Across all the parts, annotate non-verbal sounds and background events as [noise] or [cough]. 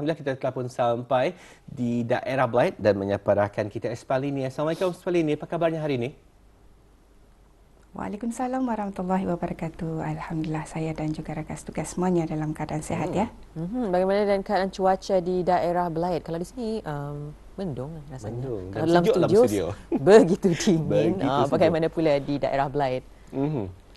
Alhamdulillah kita telah pun sampai di daerah Blight dan menyapa rakan kita Espalini. Assalamualaikum Espalini, apa kabarnya hari ini? Waalaikumsalam warahmatullahi wabarakatuh. Alhamdulillah saya dan juga rakan tugas semuanya dalam keadaan sehat ya. Hmm, bagaimana dengan keadaan cuaca di daerah Blight? Kalau di sini um, mendung rasanya. Mendung. Kalau dalam sejuk dalam studio, [laughs] begitu dingin. Begitu Ah, sejuk. bagaimana pula di daerah Blight? Mhm.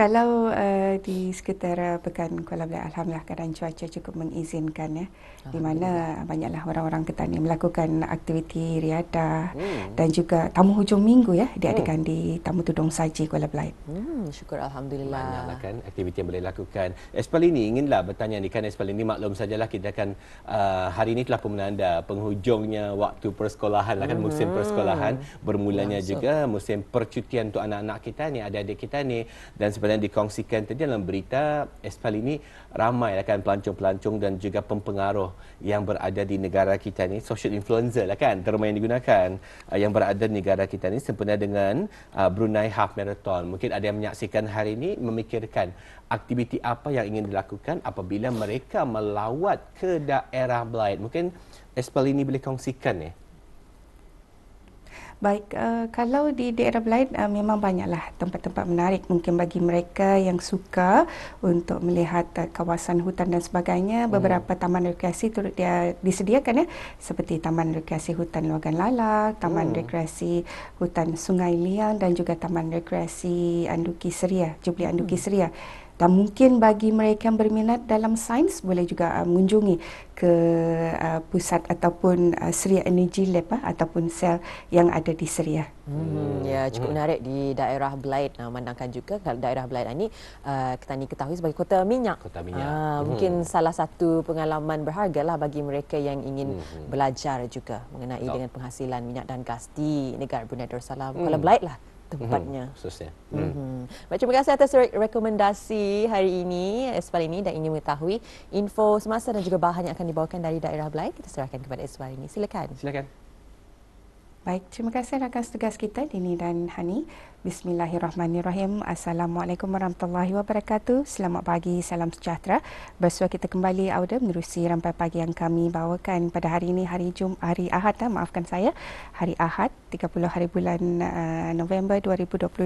Kalau uh, di sekitar uh, Pekan Kuala Belait, Alhamdulillah keadaan cuaca cukup mengizinkan ya. Di mana banyaklah orang-orang petani melakukan aktiviti riadah Hmm. dan juga tamu hujung minggu ya diadakan di Tamu Tudung Saji Kuala Belait. Hmm, syukur alhamdulillah. Banyaklah kan aktiviti yang boleh lakukan. Espalini inginlah bertanya ni kan Espalini maklum sajalah kita akan uh, hari ini telah pun menanda penghujungnya waktu persekolahan lah kan musim persekolahan bermulanya Masuk. juga musim percutian untuk anak-anak kita ni adik-adik kita ni dan sebenarnya dikongsikan tadi dalam berita Espalini ramai lah kan pelancong-pelancong dan juga pempengaruh yang berada di negara kita ni. Social influencer lah kan terma yang digunakan uh, yang berada di negara kita ni sempena dengan uh, Brunei Half Marathon. Mungkin ada yang menyaksikan hari ini memikirkan aktiviti apa yang ingin dilakukan apabila mereka melawat ke daerah Blight mungkin Espalini boleh kongsikan ni Baik, uh, kalau di daerah Belait uh, memang banyaklah tempat-tempat menarik mungkin bagi mereka yang suka untuk melihat uh, kawasan hutan dan sebagainya. Beberapa taman rekreasi turut dia disediakan ya seperti Taman Rekreasi Hutan Luagan Lalak, Taman Rekreasi Hutan Sungai Liang dan juga Taman Rekreasi Anduki Seria, Jubli Anduki Seria. Dan mungkin bagi mereka yang berminat dalam sains boleh juga uh, mengunjungi ke uh, pusat ataupun uh, Seria Energy Lab uh, ataupun sel yang ada di Seria. Hmm, ya cukup menarik di daerah Blight. Nah, memandangkan juga kalau daerah Blight ini uh, kita ni ketahui sebagai kota minyak. Kota minyak. Ah, Hmm. Mungkin salah satu pengalaman berharga lah bagi mereka yang ingin Hmm. belajar juga mengenai Betul. dengan penghasilan minyak dan gas di negara Brunei Darussalam. Hmm. Kuala Blight lah tempatnya. Mhm, khususnya Hmm. Baik, terima kasih atas re- rekomendasi hari ini Eswal ini dan ingin mengetahui info semasa dan juga bahan yang akan dibawakan dari daerah Blight. Kita serahkan kepada Eswal ini. Silakan. silakan Baik, terima kasih rakan tugas kita Dini dan Hani. Bismillahirrahmanirrahim. Assalamualaikum warahmatullahi wabarakatuh. Selamat pagi, salam sejahtera. Bersua kita kembali Auda menerusi rampai pagi yang kami bawakan pada hari ini hari Jum hari Ahad ah, maafkan saya. Hari Ahad 30 hari bulan uh, November 2025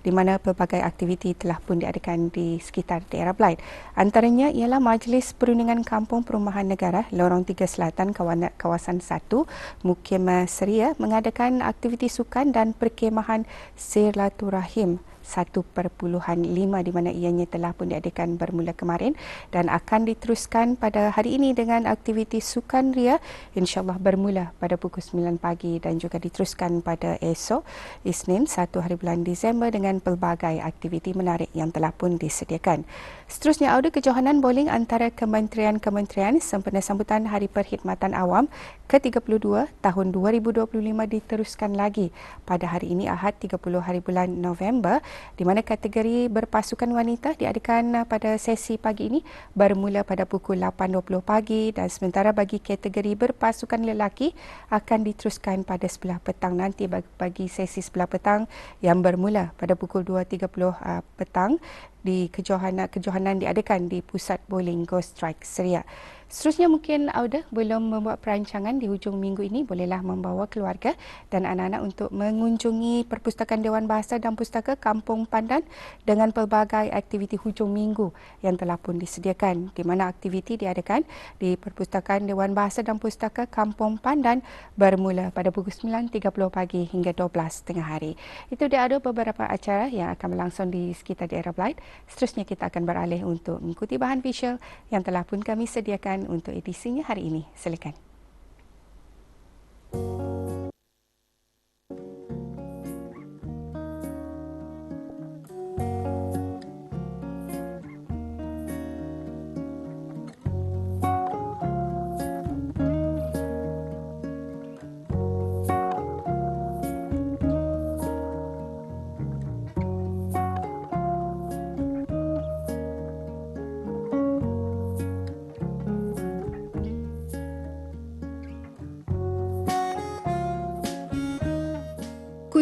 di mana pelbagai aktiviti telah pun diadakan di sekitar daerah Blight. Antaranya ialah Majlis Perundingan Kampung Perumahan Negara Lorong 3 Selatan kawasan 1 Mukim Seria mengadakan aktiviti sukan dan perkemahan silaturahim 1.5 di mana ianya telah pun diadakan bermula kemarin dan akan diteruskan pada hari ini dengan aktiviti sukan ria insyaallah bermula pada pukul 9 pagi dan juga diteruskan pada esok Isnin 1 hari bulan Disember dengan pelbagai aktiviti menarik yang telah pun disediakan. Seterusnya audio kejohanan bowling antara kementerian-kementerian sempena sambutan Hari Perkhidmatan Awam ke-32 tahun 2025 diteruskan lagi pada hari ini Ahad 30 hari bulan November di mana kategori berpasukan wanita diadakan pada sesi pagi ini bermula pada pukul 8.20 pagi dan sementara bagi kategori berpasukan lelaki akan diteruskan pada sebelah petang nanti bagi- bagi sesi sebelah petang yang bermula pada pukul 2.30 uh, petang di kejohanan kejohanan diadakan di Pusat Bowling Go Strike Seria. Seterusnya mungkin Auda belum membuat perancangan di hujung minggu ini bolehlah membawa keluarga dan anak-anak untuk mengunjungi Perpustakaan Dewan Bahasa dan Pustaka Kampung Pandan dengan pelbagai aktiviti hujung minggu yang telah pun disediakan di mana aktiviti diadakan di Perpustakaan Dewan Bahasa dan Pustaka Kampung Pandan bermula pada pukul 9.30 pagi hingga 12 tengah hari. Itu dia ada beberapa acara yang akan berlangsung di sekitar daerah Blight. Seterusnya kita akan beralih untuk mengikuti bahan visual yang telah pun kami sediakan untuk edisinya hari ini. Silakan.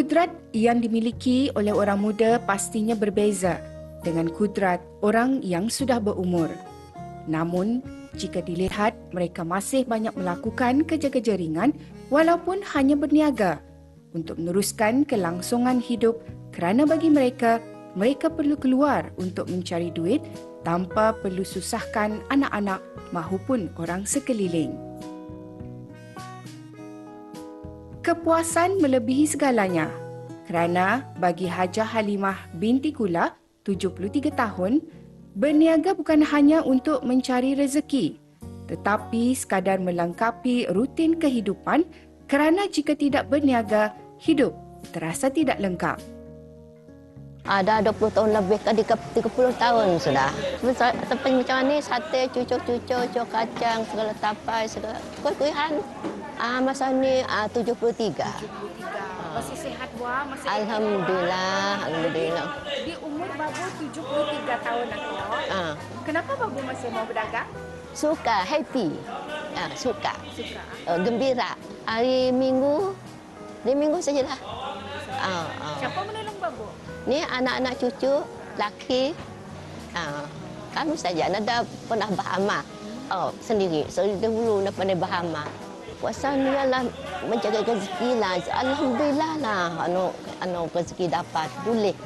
Kudrat yang dimiliki oleh orang muda pastinya berbeza. dengan kudrat orang yang sudah berumur. Namun, jika dilihat mereka masih banyak melakukan kerja-kerja ringan walaupun hanya berniaga untuk meneruskan kelangsungan hidup kerana bagi mereka, mereka perlu keluar untuk mencari duit tanpa perlu susahkan anak-anak mahupun orang sekeliling. Kepuasan melebihi segalanya kerana bagi Hajah Halimah binti Kula, 73 tahun, berniaga bukan hanya untuk mencari rezeki tetapi sekadar melengkapi rutin kehidupan kerana jika tidak berniaga, hidup terasa tidak lengkap. Ada 20 tahun lebih ke 30 tahun sudah. Tapi macam ni sate, cucuk-cucuk, cucuk kacang, segala tapai, segala kuih-kuihan. Ah masa ni ah 73. 73. Masih sihat buah, masih Alhamdulillah, alhamdulillah. Di umur babu 73 tahun aku. Ah. Kenapa babu masih mau berdagang? Suka, happy. Ah, suka. Suka. Uh, gembira. Hari Minggu, hari Minggu sajalah. Ah, ah. Siapa menolong babu? Ni anak-anak cucu, laki. Ah, kami saja ada pernah bahama. Oh, sendiri. So, dahulu nak pernah bahama. Puasa ni lah menjaga rezeki lah. Alhamdulillah lah. Anu, anu rezeki dapat. Boleh.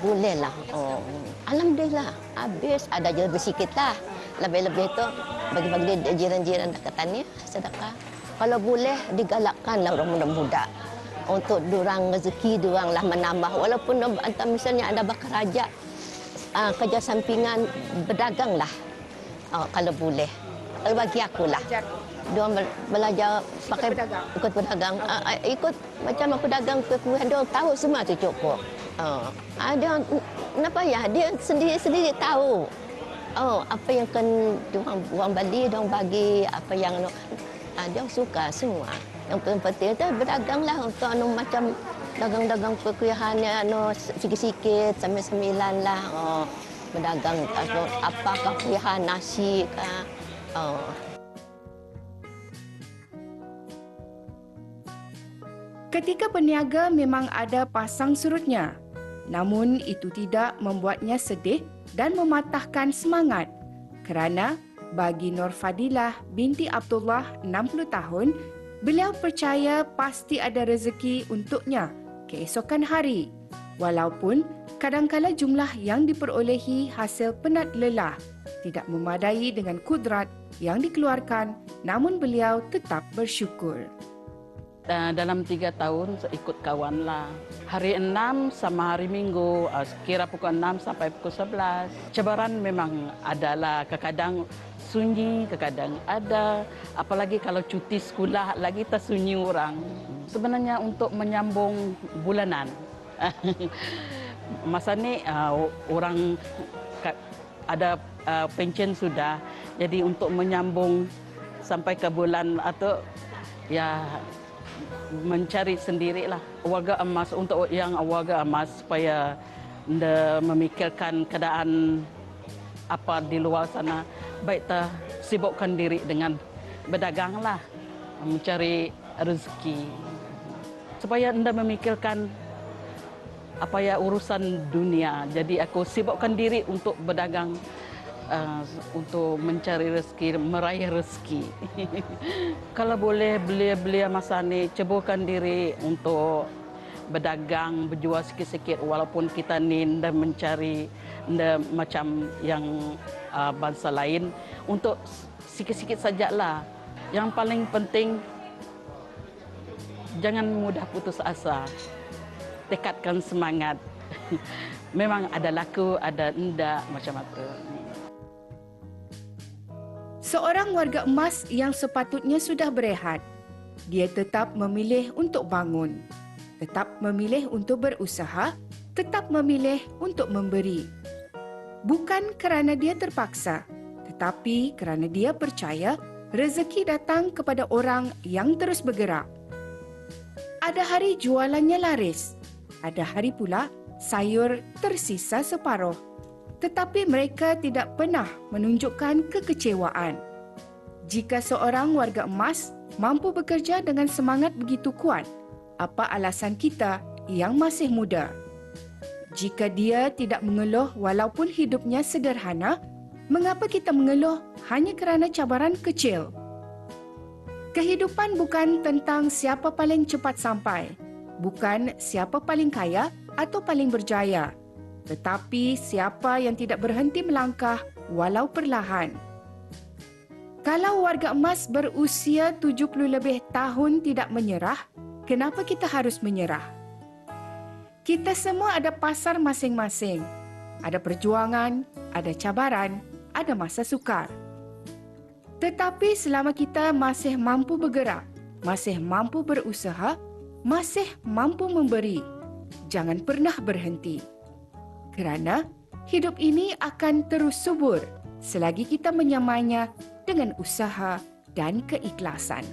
Boleh lah. Oh. Alhamdulillah. Habis ada je sikit lah. Lebih-lebih tu bagi-bagi jiran-jiran dekatan ni sedekah. Kalau boleh digalakkan lah orang muda-muda untuk durang rezeki durang lah menambah walaupun antara misalnya ada bekerja uh, kerja sampingan berdagang lah uh, kalau boleh bagi aku lah dia belajar pakai ikut berdagang, ikut, berdagang. Uh, uh, ikut macam aku dagang kekuatan dia tahu semua tu cukup. Uh, uh, dia kenapa ya? Dia sendiri-sendiri tahu. Oh apa yang kan orang orang beli orang bagi apa yang uh, dia suka semua. Yang penting itu berdaganglah untuk anu macam dagang-dagang kekuatan anu sikit-sikit sampai sembilan lah. Oh berdagang apa kekuatan nasi ke oh Ketika berniaga memang ada pasang surutnya. Namun itu tidak membuatnya sedih dan mematahkan semangat. Kerana bagi Nur Fadilah binti Abdullah 60 tahun, beliau percaya pasti ada rezeki untuknya keesokan hari. Walaupun kadangkala jumlah yang diperolehi hasil penat lelah tidak memadai dengan kudrat yang dikeluarkan, namun beliau tetap bersyukur. Uh, dalam tiga tahun ikut kawan lah. Hari enam sama hari minggu, uh, kira pukul enam sampai pukul sebelas. Cabaran memang adalah kadang sunyi, kadang ada. Apalagi kalau cuti sekolah, lagi tersunyi orang. Sebenarnya untuk menyambung bulanan. [laughs] Masa ni uh, orang ada uh, pencen sudah. Jadi untuk menyambung sampai ke bulan atau ya mencari sendirilah. Warga emas untuk yang warga emas supaya anda memikirkan keadaan apa di luar sana. Baik ta sibukkan diri dengan berdaganglah mencari rezeki. Supaya anda memikirkan apa ya urusan dunia. Jadi aku sibukkan diri untuk berdagang uh, untuk mencari rezeki, meraih rezeki. [laughs] Kalau boleh belia-belia masa ni, ceburkan diri untuk berdagang, berjual sikit-sikit walaupun kita ni dan mencari dan macam yang uh, bangsa lain untuk sikit-sikit sajalah. Yang paling penting jangan mudah putus asa. Tekadkan semangat. [laughs] Memang ada laku, ada endak macam apa. Seorang warga emas yang sepatutnya sudah berehat, dia tetap memilih untuk bangun, tetap memilih untuk berusaha, tetap memilih untuk memberi. Bukan kerana dia terpaksa, tetapi kerana dia percaya rezeki datang kepada orang yang terus bergerak. Ada hari jualannya laris, ada hari pula sayur tersisa separuh tetapi mereka tidak pernah menunjukkan kekecewaan. Jika seorang warga emas mampu bekerja dengan semangat begitu kuat, apa alasan kita yang masih muda? Jika dia tidak mengeluh walaupun hidupnya sederhana, mengapa kita mengeluh hanya kerana cabaran kecil? Kehidupan bukan tentang siapa paling cepat sampai, bukan siapa paling kaya atau paling berjaya, tetapi siapa yang tidak berhenti melangkah walau perlahan. Kalau warga emas berusia 70 lebih tahun tidak menyerah, kenapa kita harus menyerah? Kita semua ada pasar masing-masing. Ada perjuangan, ada cabaran, ada masa sukar. Tetapi selama kita masih mampu bergerak, masih mampu berusaha, masih mampu memberi, jangan pernah berhenti. Kerana hidup ini akan terus subur selagi kita menyamainya dengan usaha dan keikhlasan.